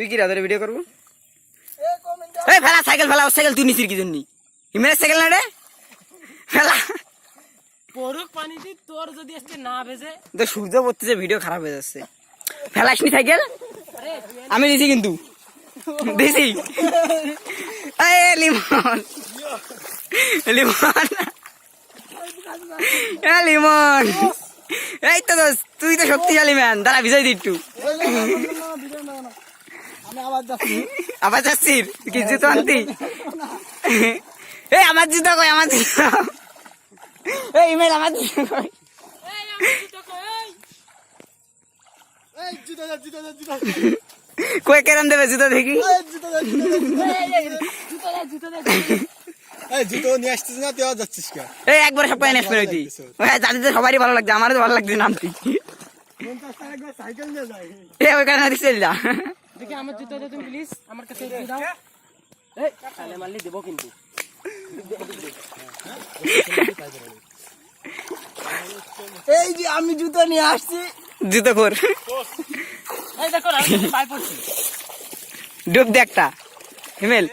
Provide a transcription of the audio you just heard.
তুই কি রাতের ভিডিও করব এই ফেলা সাইকেল ফেলা ওর সাইকেল তুই নিছিস কি জন্য হিমেলের সাইকেল না রে ফেলা পড়ুক পানিতে তোর যদি আজকে না ভেজে তো সূর্য পড়তেছে ভিডিও খারাপ হয়ে যাচ্ছে ফেলাসনি সাইকেল আমি দিছি কিন্তু দিছি এই লিমন লিমন এ লিমন এই তো তুই তো শক্তিশালী ম্যান দাঁড়া বিজয় দি একটু আমি আবার যাচ্ছি। আবার যাচ্ছিস কি জুতো আনতি? এই আমার জুতো কই? আমার জুতো এই ইমেল আমার জুতো কই? এই কই? এই। জুতো যা জুতো যা জুতো কই কেরাম দেবে জুতো দেখি? এই একবার যাদের সবারই ভালো লাগছে আমারও তো ভালো লাগছে নামতি টাকা একবার দেখি আমার জুতো দাও তুমি প্লিজ আমার কাছে জুতো দাও। এই তাহলে মারলি দেবো কিন্তু। এই যে আমি জুতো নিয়ে আসছি। জুতো কর এই দেখো আমি পাই পড়ছি। ডুব দে একটা। হিমেল।